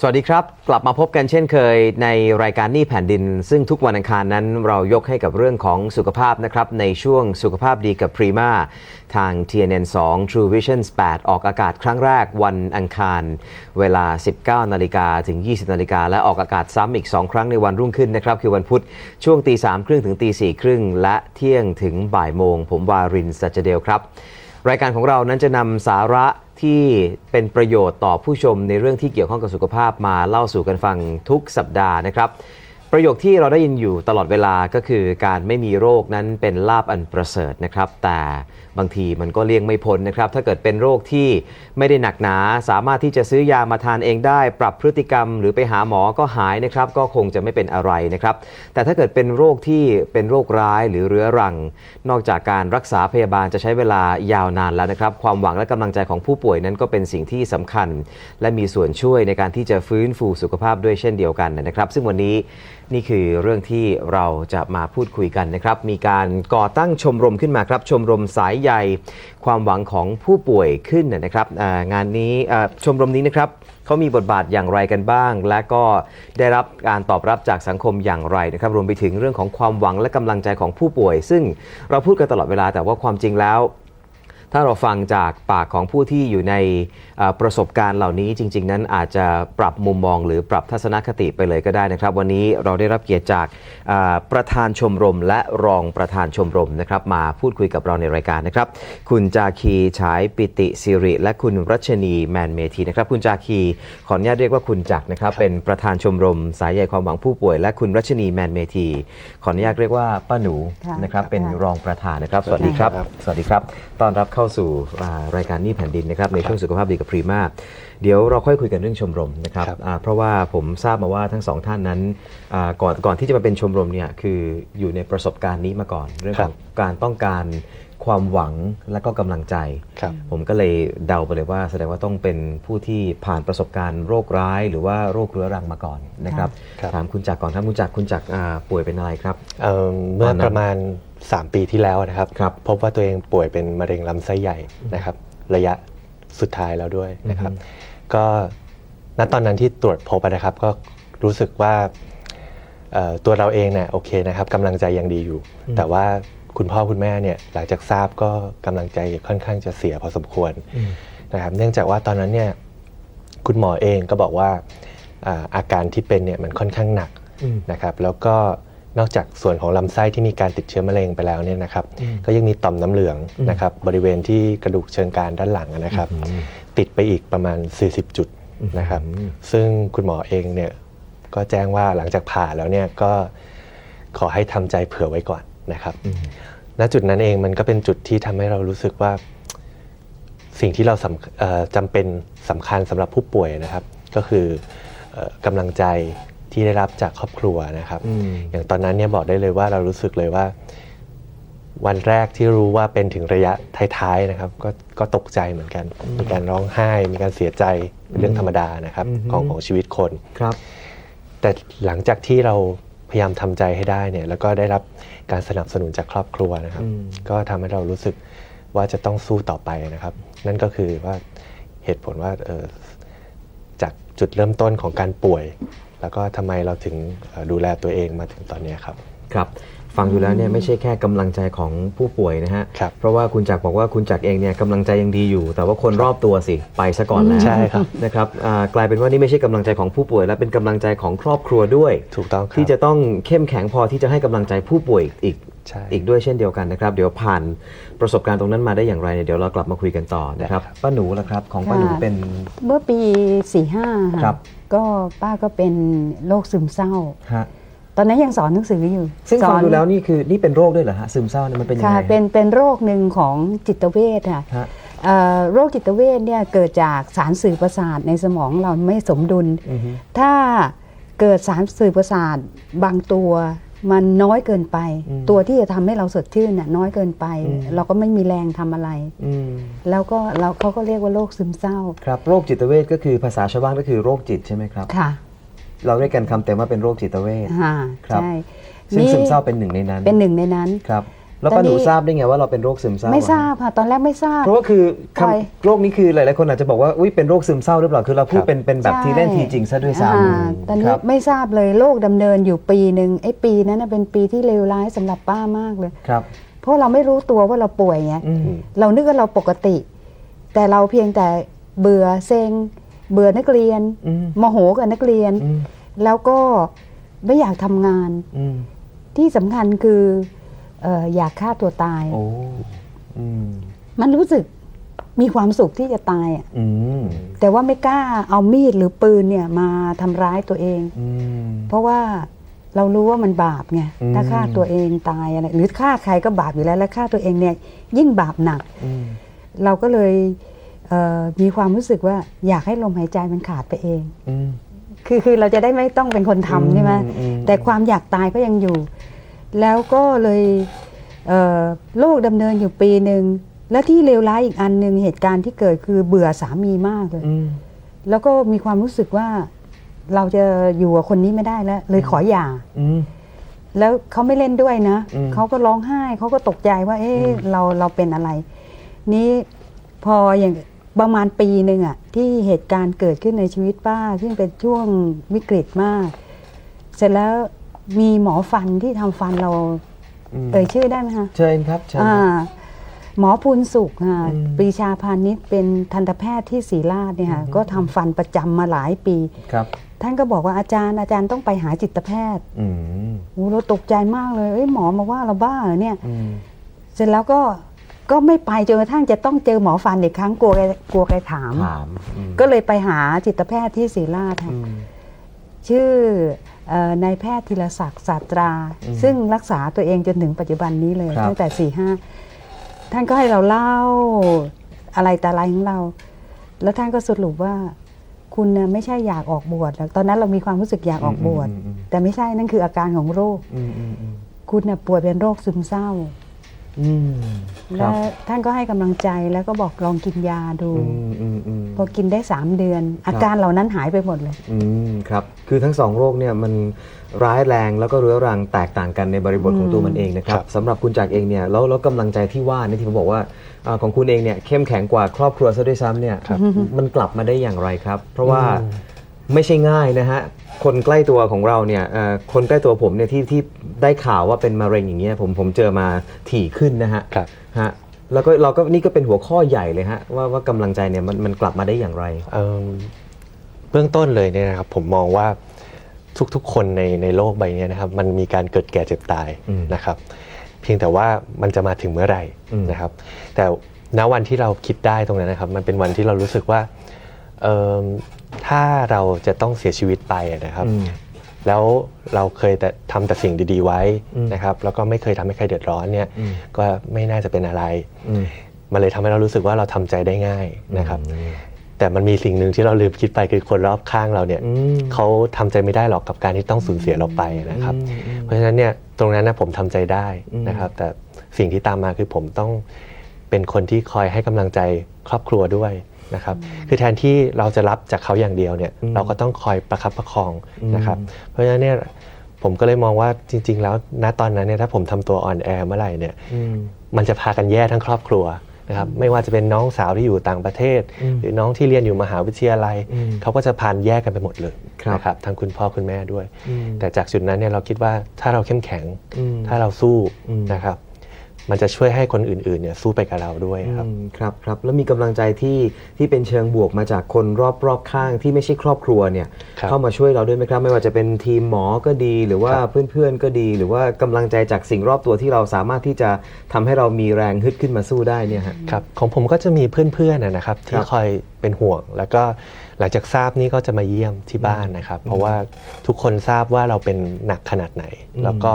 สวัสดีครับ กลับมาพบกันเช่นเคยในรายการนี้แผ่นดิน ซึ่งทุกวันอังคารนั้นเรายกให้กับเรื่องของสุขภาพนะครับในช่วงสุขภาพดีกับพรีมาทาง TNN 2 True Vision 8 ออกอากาศครั้งแรกวันอังคาร เวลา 19 นาฬิกาถึง 20 นาฬิกาและออกอากาศซ้ำอีก 2 ครั้งในวันรุ่งขึ้นนะครับคือวันพุธช่วงตี3ครึ่งถึงตี4ครึ่งและเที่ยงถึงบ่ายโมง ผมวารินสัจเดลครับ รายการของเรานั้นจะนำสาระ ที่เป็นประโยชน์ต่อผู้ชมในเรื่องที่เกี่ยวข้องกับสุขภาพมาเล่าสู่กันฟังทุกสัปดาห์นะครับ ประโยคที่เราได้ยินอยู่ตลอดเวลาก็คือการไม่มีโรคนั้นเป็นลาบอันประเสริฐนะครับ แต่บางทีมันก็เลี่ยงไม่พ้นนะครับ ถ้าเกิดเป็นโรคที่ไม่ได้หนักหนาสามารถที่จะซื้อยามาทานเองได้ ปรับพฤติกรรม หรือไปหาหมอก็หายนะครับ ก็คงจะไม่เป็นอะไรนะครับ แต่ถ้าเกิดเป็นโรคที่เป็นโรคร้ายหรือเรื้อรัง นอกจากการรักษาพยาบาลจะใช้เวลายาวนานแล้วนะครับ ความหวังและกำลังใจของผู้ป่วยนั้นก็เป็นสิ่งที่สำคัญ และมีส่วนช่วยในการที่จะฟื้นฟูสุขภาพด้วยเช่นเดียวกันนะครับ ซึ่งวันนี้นี่คือเรื่องที่เราจะมาพูดคุยกันนะครับ มีการก่อตั้งชมรมขึ้นมาครับ ชมรมสายใยความหวังของผู้ป่วยขึ้นนะครับงานนี้ชมรมนี้นะครับเขามีบทบาทอย่างไรกันบ้าง และก็ได้รับการตอบรับจากสังคมอย่างไรนะครับ รวมไปถึงเรื่องของความหวังและกำลังใจของผู้ป่วย ซึ่งเราพูดกันตลอดเวลาแต่ว่าความจริงแล้ว ถ้าเราฟังจากปากของผู้ที่อยู่ในเอ่อประสบการณ์เหล่านี้จริง ๆ นั้นอาจจะปรับมุมมองหรือปรับทัศนคติไปเลยก็ได้นะครับ วันนี้เราได้รับเกียรติจากอ่าประธานชมรม และรองประธานชมรมนะครับมาพูดคุยกับเราในรายการนะครับ คุณจาคีฉายปิติสิริ และคุณรัชนีแมนเมธีนะครับคุณจาคีขออนุญาตเรียกว่าคุณจักรนะครับ เป็นประธานชมรม สายใยความหวังผู้ป่วย และคุณรัชนีแมนเมธีขออนุญาตเรียกว่าป้าหนูค่ะนะครับเป็นค่ะรองประธานนะครับ สวัสดีครับ สวัสดีครับต้อนรับเข้าสู่อ่ารายการหนี้แผ่นดินนะครับในช่วงสุขภาพดีกับพรีมาเดี๋ยวเราค่อยคุยกันเรื่องชมรมนะครับครับอ่าเพราะว่าผมทราบมาว่าทั้งสองท่านนั้นอ่าก่อนก่อนที่จะมาเป็นชมรมเนี่ยคืออยู่ในประสบการณ์นี้มาก่อน เรื่องของการต้องการความหวังและก็กำลังใจครับผมก็เลยเดาไปเลยว่า แสดงว่าต้องเป็นผู้ที่ผ่านประสบการณ์โรคร้าย หรือว่าโรคเรื้อรังมาก่อนนะครับครับถามคุณจักรก่อนครับคุณจักรคุณจักรอ่าป่วยเป็นอะไรครับเอิ่มเมื่ตออนนั้นประมาณ 3 ปีที่แล้วนะครับครับพบว่าตัวเองป่วยเป็นมะเร็งลำไส้ใหญ่นะครับ ระยะสุดท้ายแล้วด้วยนะครับอือฮึก็ณตอนนั้นที่ตรวจพบอะนะครับ ก็รู้สึกว่าเอ่อตัวเราเองเนี่ยโอเคนะครับกำลังใจยังดีอยู่ แต่ว่าคุณพ่อคุณแม่เนี่ยหลังจากทราบก็กำลังใจค่อนข้างจะเสียพอสมควรนะครับ เนื่องจากว่าตอนนั้นเนี่ยคุณหมอเองก็บอกว่าอ่าอาการที่เป็นเนี่ยมันค่อนข้างหนักอืมนะครับ แล้วก็ นอกจากส่วนของลำไส้ที่มีการติดเชื้อมะเร็งไปแล้วเนี่ยนะครับอืมก็ยังมีต่อมน้ำเหลืองอืมนะครับบริเวณที่กระดูกเชิงกรานด้านหลังนะครับอืมติดไปอีกประมาณ 40 จุดนะครับอืมซึ่งคุณหมอเองเนี่ยก็แจ้งว่าหลังจากผ่าแล้วเนี่ยก็ขอให้ทำใจเผื่อไว้ก่อนนะครับอืมณจุดนั้นเองมันก็เป็นจุดที่ทำให้เรารู้สึกว่าสิ่งที่เราสำเอ่อจำเป็นสำคัญสำหรับผู้ป่วยนะครับ ก็คือเอ่อกำลังใจ ที่ได้รับจากครอบครัวนะครับอืมอย่างตอนนั้นเนี่ยบอกได้เลยว่าเรารู้สึกเลยว่า วันแรกที่รู้ว่าเป็นถึงระยะท้ายๆนะครับ ก็ก็ตกใจเหมือนกัน มีการร้องไห้ มีการเสียใจเป็นเรื่องธรรมดานะครับอือฮึของของชีวิตคนครับ แต่หลังจากที่เราพยายามทำใจให้ได้เนี่ย แล้วก็ได้รับการสนับสนุนจากครอบครัวนะครับอืมก็ทำให้เรารู้สึกว่าจะต้องสู้ต่อไปนะครับ นั่นก็คือว่าเหตุผลว่าเอ่อจากจุดเริ่มต้นของการป่วย แล้วก็ทำไมเราถึงเอ่อดูแลตัวเองมาถึงตอนเนี้ยครับครับฟังดูแล้วเนี่ยไม่ใช่แค่กำลังใจของผู้ป่วยนะฮะครับเพราะว่าคุณจักรบอกว่าคุณจักรเองเนี่ยกำลังใจยังดีอยู่ แต่ว่าคนรอบตัวสิไปซะก่อนแล้วใช่ครับนะครับอ่ากลายเป็นว่านี่ไม่ใช่กำลังใจของผู้ป่วย และเป็นกำลังใจของครอบครัวด้วย ถูกต้องครับที่จะต้องเข้มแข็งพอที่จะให้กำลังใจผู้ป่วยอีกใช่ อีกด้วยเช่นเดียวกันนะครับ เดี๋ยวผ่านประสบการณ์ตรงนั้นมาได้อย่างไรเนี่ยเดี๋ยวเรากลับมาคุยกันต่อนะครับได้ครับป้าหนูล่ะครับของป้าหนูค่ะเป็นเมื่อปี45ครัค่ะบก็ป้าก็เป็นโรคซึมเศร้าฮะตอนนั้นยังสอนหนังสืออยู่ ซึ่งสฟัองนดูแล้วนี่คือนี่เป็นโรคด้วยเหรอฮะซึมเศร้าเนี่ยมันเป็นยังค่ะไงเป็นเป็นโรคหนึ่งของจิตเวชค่ะฮะเอ่อโรคจิตเวชเนี่ยเกิดจากสารสื่อประสาทในสมองเราไม่สมดุลอือฮึถ้าเกิดสารสื่อประสาทบางตัว มันน้อยเกินไป อืมตัวที่จะทำให้เราสดชื่นน่ะน้อยเกินไป อืม เราก็ไม่มีแรงทำอะไร อืมแล้วก็เราเขาก็เรียกว่าโรคซึมเศร้าครับโรคจิตเวชก็คือภาษาชาวบ้านก็คือโรคจิตใช่ไหมครับ ค่ะเราเรียกกันคำเต็มว่าเป็นโรคจิตเวช อ่าครับ ใช่ซึ่งนี่ซึมเศร้าเป็นหนึ่งในนั้นเป็นหนึ่งในนั้น ครับ แล้วตป้าอนหนี้นูทราบได้ไงว่าเราเป็นโรคซึมเศร้าไม่อะทราบค่ะตอนแรกไม่ทราบ เพราะว่าคือคำปล่อยโรคนี้คือหลาย ๆ คนอาจจะบอกว่าอุ้ยเป็นโรคซึมเศร้าหรือเปล่าคือเราพูดครับเป็นเป็นแบบทีเล่นทีจริงซะด้วยซ้อ่าตอนำคนี้รับไม่ทราบเลยโรคดำเนินอยู่ปีหนึ่งไอ้ปีนั้นนะเป็นปีที่เลวร้ายสำหรับป้ามากเลยครับ เพราะเราไม่รู้ตัวว่าเราป่วยไงอืมเรานึกว่าเราปกติ แต่เราเพียงแต่เบื่อเซ็งเบื่อนักเรียนอืมโมโหกับนักเรียนอืมแล้วก็ไม่อยากทำงานอืมที่สำคัญคือเอ่ออยากฆ่าตัวตาย โอ้อืมมันรู้สึกมีความสุขที่จะตายอะอืมแต่ว่าไม่กล้าเอามีดหรือปืนเนี่ยมาทำร้ายตัวเอง อืม เพราะว่าเรารู้ว่ามันบาปไงอืม ถ้าฆ่าตัวเองตายอะไร หรือฆ่าใครก็บาปอยู่แล้ว แล้วฆ่าตัวเองเนี่ยยิ่งบาปหนัก อืมเราก็เลยเอ่อมีความรู้สึกว่าอยากให้ลมหายใจมันขาดไปเอง อืมคือคือเราจะได้ไม่ต้องเป็นคนทำใช่ไหมอือืแต่ความอยากตายก็ยังอยู่ แล้วก็เลยเอ่อโรคดำเนินอยู่ปีหนึ่ง แล้วที่เลวร้ายอีกอันหนึ่งเหตุการณ์ที่เกิดคือเบื่อสามีมากเลยอืมแล้วก็มีความรู้สึกว่าเราจะอยู่กับคนนี้ไม่ได้แล้ว เลยขอหย่าอืมแล้วเขาไม่เล่นด้วยนะอืมเขาก็ร้องไห้เขาก็ตกใจว่า เอ๊ะอืมเราเราเป็นอะไร นี้พออย่างประมาณปีหนึ่งอะที่เหตุการณ์เกิดขึ้นในชีวิตป้า ซึ่งเป็นช่วงวิกฤตมาก เสร็จแล้ว มีหมอฟันที่ทำฟันเรามเอ่ยชื่อได้ไหมคะเชิญครับเชิญอ่าหมอพูนสุขค่ะอืมปรีชาพาณิชย์เป็นทันตแพทย์ที่ศรีราชเนี่ยค่ะอืมก็ทำฟันประจำมาหลายปีครับ ท่านก็บอกว่าอาจารย์อาจารย์ต้องไปหาจิตแพทย์อืมโอ้เราตกใจมากเลยเอ้ยหมอมาว่าเราบ้าเหรอเนี่ยอืมเสร็จแล้วก็ก็ไม่ไปจนกระทั่งจะต้องเจอหมอฟันอีกครั้งกลัวแกกลัวแกถามถามอืมก็เลยไปหาจิตแพทย์ที่ศรีราชค่ะอืมชื่อเอ่อ นายแพทย์ธีรศักดิ์ศาสตราอืมซึ่งรักษาตัวเองจนถึงปัจจุบันนี้เลยครับตั้งแต่สี่ห้าท่านก็ให้เราเล่าอะไรแต่อะไรของเรา แล้วท่านก็สรุปว่าคุณน่ะไม่ใช่อยากออกบวชหรอกตอนนั้นเรามีความรู้สึกอยากออกบวชอืมอืมแต่ไม่ใช่นั่นคืออาการของโรคอืมอืมอืมคุณน่ะป่วยเป็นโรคซึมเศร้า อืมคแล้รับวท่านก็ให้กำลังใจแล้วก็บอกลองกินยาดู อืมอืมอืม พอกินได้สามเดือน อาการเหล่านั้นหายไปหมดเลย อืมครับ คือทั้งสองโรคเนี่ยมันร้ายแรงแล้วก็เรื้อรังแตกต่างกันในบริบทของตัวมันเองนะครับครับสำหรับคุณจักรเองเนี่ยแล้วแล้วกำลังใจที่ว่าเนี่ยที่ผมบอกว่าอ่าของคุณเองเนี่ยเข้มแข็งกว่าครอบครัวซะด้วยซ้ำเนี่ยมันกลับมาได้อย่างไรครับ เพราะว่า ไม่ใช่ง่ายนะฮะ คนใกล้ตัวของเราเนี่ยเอ่อคนใกล้ตัวผมเนี่ยที่ที่ได้ข่าวว่าเป็นมะเร็งอย่างเงี้ยผมผมเจอมาถี่ขึ้นนะฮะครับ ฮะแล้วก็เราก็นี่ก็เป็นหัวข้อใหญ่เลยฮะว่าว่ากำลังใจเนี่ยมันมันกลับมาได้อย่างไร เอิ่มเบื้องต้นเลยเนี่ยนะครับผมมองว่าทุกๆ คนในในโลกใบเนี้ยนะครับมันมีการเกิดแก่เจ็บตายอืมนะครับ เพียงแต่ว่ามันจะมาถึงเมื่อไหร่อืม นะครับ แต่ณวันที่เราคิดได้ตรงนั้นนะครับ มันเป็นวันที่เรารู้สึกว่าเอิ่ม ถ้าเราจะต้องเสียชีวิตไปอะนะครับอืมแล้วเราเคยแต่ทำแต่สิ่งดี ๆ ไว้อืมนะครับ แล้วก็ไม่เคยทำให้ใครเดือดร้อนเนี่ยอืมก็ไม่น่าจะเป็นอะไรอืมมันเลยทำให้เรารู้สึกว่าเราทำใจได้ง่ายนะครับอืมแต่มันมีสิ่งหนึ่งที่เราลืมคิดไปคือคนรอบข้างเราเนี่ยอืมเขาทำใจไม่ได้หรอกกับการที่ต้องสูญเสียเราไปนะครับอืมอืมเพราะฉะนั้นเนี่ยตรงนั้นนะผมทำใจได้อืมนะครับ แต่สิ่งที่ตามมาคือผมต้องเป็นคนที่คอยให้กำลังใจครอบครัวด้วย นะครับคือแทนที่เราจะรับจากเขาอย่างเดียวเนี่ยอืมเราก็ต้องคอยประคับประคองอืมนะครับเพราะฉะนั้นเนี่ยผมก็เลยมองว่าจริง ๆ แล้วณตอนนั้นเนี่ยถ้าผมทำตัวอ่อนแอเมื่อไหร่เนี่ยอืมมันจะพากันแย่ทั้งครอบครัวนะครับไม่ว่าจะเป็นน้องสาวที่อยู่ต่างประเทศอืมหรือน้องที่เรียนอยู่มหาวิทยาลัยอืมเขาก็จะพานแยกกันไปหมดเลยครับนะครับทั้งคุณพ่อคุณแม่ด้วยอืมแต่จากจุดนั้นเนี่ยเราคิดว่าถ้าเราเข้มแข็งอืมถ้าเราสู้อืมนะครับ มันจะช่วยให้คนอื่นๆเนี่ยสู้ไปกับเราด้วยครับอืมครับครับแล้วมีกำลังใจที่ที่เป็นเชิงบวกมาจากคนรอบรอบข้างที่ไม่ใช่ครอบครัวเนี่ยครับเข้ามาช่วยเราด้วยไหมครับ ไม่ว่าจะเป็นทีมหมอก็ดี หรือว่าครับเพื่อนๆก็ดี หรือว่ากำลังใจจากสิ่งรอบตัวที่เราสามารถที่จะทำให้เรามีแรงฮึดขึ้นมาสู้ได้เนี่ยฮะครับของผมก็จะมีเพื่อนๆนะนะครับที่ครับคอยเป็นห่วง แล้วก็หลังจากทราบนี่ก็จะมาเยี่ยมที่บ้านนะครับ เพราะว่าทุกคนทราบว่าเราเป็นหนักขนาดไหนอืมแล้วก็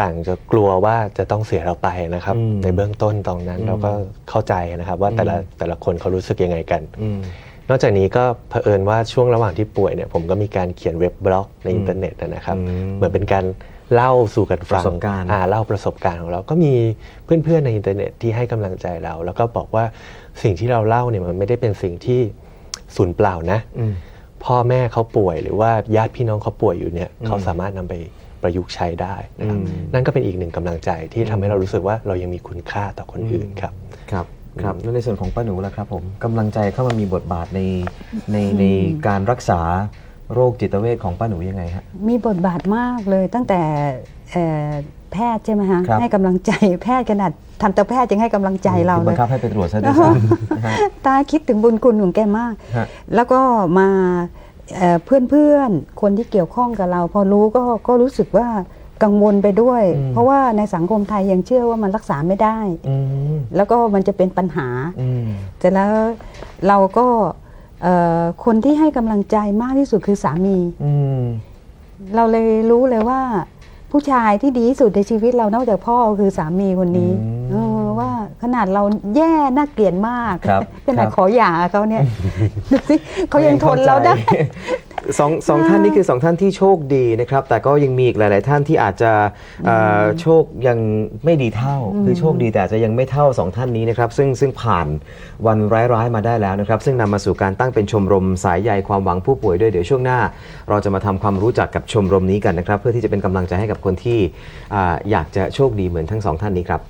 ต่างจะกลัวว่าจะต้องเสียเราไปนะครับ อืมในเบื้องต้นตรงนั้นอืมเราก็เข้าใจนะครับว่าแต่ละอืม แต่ละคนเขารู้สึกยังไงกัน อืม นอกจากนี้ก็เผอิญว่าช่วงระหว่างที่ป่วยเนี่ยผมก็มีการเขียนเว็บบล็อกในอินเทอร์เน็ตนะครับ อืมเหมือนเป็นการเล่าสู่กันฟังประสบการณ์ อ่าเล่าประสบการณ์ของเราก็มีเพื่อนๆในอินเทอร์เน็ตที่ให้กำลังใจเรา แล้วก็บอกว่าสิ่งที่เราเล่าเนี่ยมันไม่ได้เป็นสิ่งที่สูญเปล่านะ อืม พ่อแม่เขาป่วยหรือว่าญาติพี่น้องเขาป่วยอยู่เนี่ยอืมเขาสามารถนำไป ประยุกต์ใช้ได้นะครับอืมนั่นก็เป็นอีกหนึ่งกำลังใจที่ทำให้เรารู้สึกว่าเรายังมีคุณค่าต่อคนอื่นครับครับครับแล้วในส่วนของป้าหนูล่ะครับผมกำลังใจเข้ามามีบทบาทในในในการรักษาโรคจิตเวชของป้าหนูยังไงฮะมีบทบาทมากเลยตั้งแต่เอ่อแพทย์ใช่ไหมฮะครับให้กำลังใจแพทย์ขนาดทันตแพทย์ยังให้กำลังใจเราคือเลบัยงคับให้ไปตรวจซะด้วยซ้ำนะฮะตาคิดถึงบุญคุณของแกมากฮะแล้วก็มา เพื่อนเพื่อนๆคนที่เกี่ยวข้องกับเรา พอรู้ก็ก็รู้สึกว่ากังวลไปด้วยอืมเพราะว่าในสังคมไทยยังเชื่อว่ามันรักษาไม่ได้อืมแล้วก็มันจะเป็นปัญหาอืมแต่แล้วเราก็เอ่อคนที่ให้กำลังใจมากที่สุดคือสามีอืมเราเลยรู้เลยว่า ผู้ชายที่ดีที่สุดในชีวิตเรานอกจากพ่อคือสามีคนนี้อืมเออว่า ขนาดเราแย่น่าเกลียดมากครับขนาดครับขอหย่าเขาเนี่ยดูสิเขายังทนเราได้สองสองท่านนี้คือสองท่านที่โชคดีนะครับ แต่ก็ยังมีอีกหลาย ๆ ท่านที่อาจจะเอ่ออโชคยังไม่ดีเท่าคือโชคดีแต่อาจจะยังไม่เท่าสองท่านนี้นะครับ ซึ่งซึ่งผ่านวันร้าย ๆ มาได้แล้วนะครับ ซึ่งนำมาสู่การตั้งเป็นชมรมสายใยความหวังผู้ป่วยด้วยเดี๋ยวช่วงหน้า เราจะมาทำความรู้จักกับชมรมนี้กันนะครับ เพื่อที่จะเป็นกำลังใจให้กับคนที่อ่าอยากจะโชคดีเหมือนทั้งสองท่านนี้ครับ